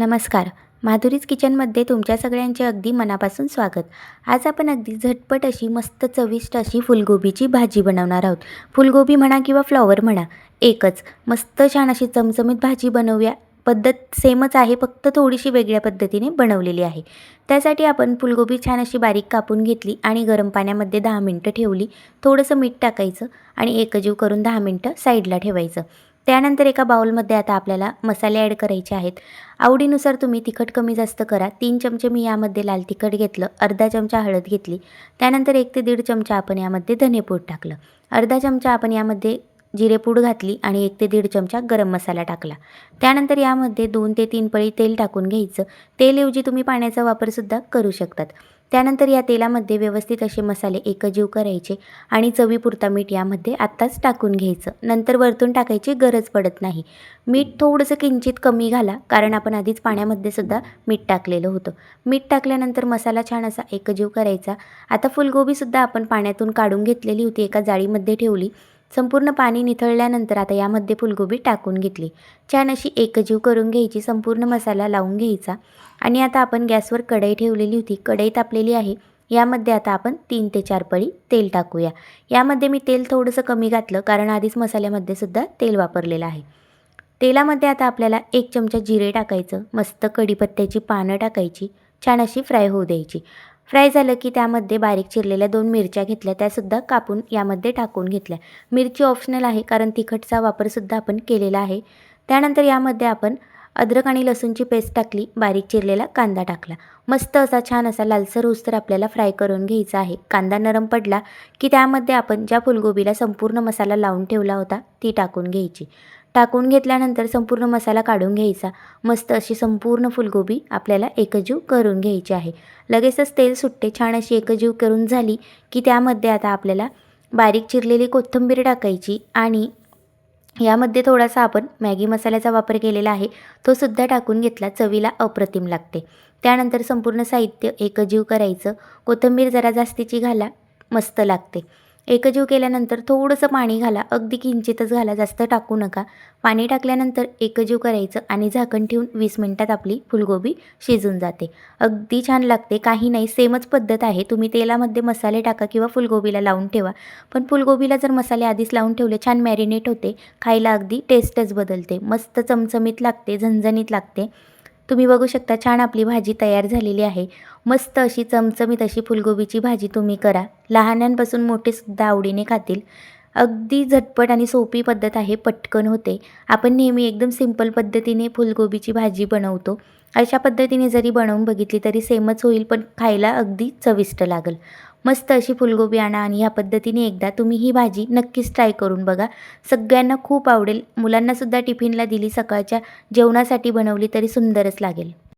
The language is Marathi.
नमस्कार. माधुरीज किचनमध्ये तुमच्या सगळ्यांचे अगदी मनापासून स्वागत. आज आपण अगदी झटपट अशी मस्त चविष्ट अशी फुलगोबीची भाजी बनवणार आहोत. फुलगोबी म्हणा किंवा फ्लॉवर म्हणा एकच. मस्त छान अशी चमचमीत भाजी बनवूया. पद्धत सेमच आहे फक्त थोडीशी वेगळ्या पद्धतीने बनवलेली आहे. त्यासाठी आपण फुलगोबी छान अशी बारीक कापून घेतली आणि गरम पाण्यामध्ये दहा मिनटं ठेवली. थोडंसं मीठ टाकायचं आणि एकजीव करून दहा मिनटं साईडला ठेवायचं. त्यानंतर एका बाउलमध्ये आता आपल्याला मसाले ॲड करायचे आहेत. आवडीनुसार तुम्ही तिखट कमी जास्त करा. तीन चमचे मी यामध्ये लाल तिखट घेतलं. अर्धा चमचा हळद घेतली. त्यानंतर एक ते दीड चमचा आपण यामध्ये धनेपूड टाकलं. अर्धा चमचा आपण यामध्ये जिरेपूड घातली आणि एक ते दीड चमचा गरम मसाला टाकला. त्यानंतर यामध्ये दोन ते तीन पळी तेल टाकून घ्यायचं. तेलऐवजी तुम्ही पाण्याचा वापरसुद्धा करू शकतात. त्यानंतर या तेलामध्ये व्यवस्थित असे मसाले एकजीव करायचे आणि चवीपुरता मीठ यामध्ये आत्ताच टाकून घ्यायचं. नंतर वरतून टाकायची गरज पडत नाही. मीठ थोडंसं किंचित कमी घाला कारण आपण आधीच पाण्यामध्ये सुद्धा मीठ टाकलेलं होतं. मीठ टाकल्यानंतर मसाला छान असा एकजीव करायचा. आता फुलगोबीसुद्धा आपण पाण्यातून काढून घेतलेली होती एका जाळीमध्ये ठेवली. संपूर्ण पाणी निथळल्यानंतर आता यामध्ये फुलगोबी टाकून घेतली. छान अशी एकजीव करून घ्यायची संपूर्ण मसाला लावून घ्यायचा. आणि आता आपण गॅसवर कढई ठेवलेली होती. कढई तापलेली आहे. यामध्ये आता आपण तीन ते चार पळी तेल टाकूया. यामध्ये मी तेल थोडंसं कमी घातलं कारण आधीच मसाल्यामध्ये सुद्धा तेल वापरलेलं आहे. तेलामध्ये आता आपल्याला एक चमचा जिरे टाकायचं मस्त कढीपत्त्याची पानं टाकायची छान अशी फ्राय होऊ द्यायची. फ्राय झालं की त्यामध्ये बारीक चिरलेल्या दोन मिरच्या घेतल्या त्यासुद्धा कापून यामध्ये टाकून घेतल्या. मिरची ऑप्शनल आहे कारण तिखटचा वापरसुद्धा आपण केलेला आहे. त्यानंतर यामध्ये आपण अद्रक आणि लसूणची पेस्ट टाकली बारीक चिरलेला कांदा टाकला. मस्त असा छान असा लालसर उस्तर आपल्याला फ्राय करून घ्यायचा आहे. कांदा नरम पडला की त्यामध्ये आपण ज्या फुलगोबीला संपूर्ण मसाला लावून ठेवला होता ती टाकून घ्यायची. टाकून घेतल्यानंतर संपूर्ण मसाला काढून घ्यायचा. मस्त अशी संपूर्ण फुलगोबी आपल्याला एकजीव करून घ्यायची आहे. लगेचच तेल सुट्टे छान अशी एकजीव करून झाली की त्यामध्ये आता आपल्याला बारीक चिरलेली कोथिंबीर टाकायची आणि यामध्ये थोडासा आपण मॅगी मसाल्याचा वापर केलेला आहे तो सुद्धा टाकून घेतला चवीला अप्रतिम लागते. त्यानंतर संपूर्ण साहित्य एकजीव करायचं कोथिंबीर जरा जास्तीची घाला मस्त लागते. एकजीव केल्यानंतर थोडंसं पाणी घाला. अगदी किंचितच घाला. जास्त टाकू नका. पाणी टाकल्यानंतर एकजीव करायचं आणि झाकण ठेवून वीस मिनटात आपली फुलगोबी शिजून जाते. अगदी छान लागते. काही नाही. सेमच पद्धत आहे. तुम्ही तेलामध्ये मसाले टाका किंवा फुलगोबीला लावून ठेवा. पण फुलगोबीला जर मसाले आधीच लावून ठेवले छान मॅरिनेट होते. खायला अगदी टेस्टच बदलते. मस्त चमचमीत लागते झणझणीत लागते. तुम्ही बघू शकता छान आपली भाजी तयार झालेली आहे. मस्त अशी चमचमीत अशी फुलगोबीची भाजी तुम्ही करा. लहानांपासून मोठेसुद्धा आवडीने खातील. अगदी झटपट आणि सोपी पद्धत आहे पटकन होते. आपण नेहमी एकदम सिंपल पद्धतीने फुलगोबीची भाजी बनवतो. अशा पद्धतीने जरी बनवून बघितली तरी सेमच होईल पण खायला अगदी चविष्ट लागेल. मस्त अशी फुलगोबी आणा आणि ह्या पद्धतीने एकदा तुम्ही ही भाजी नक्कीच ट्राय करून बघा. सगळ्यांना खूप आवडेल. मुलांनासुद्धा टिफिनला दिली सकाळच्या जेवणासाठी बनवली तरी सुंदरच लागेल.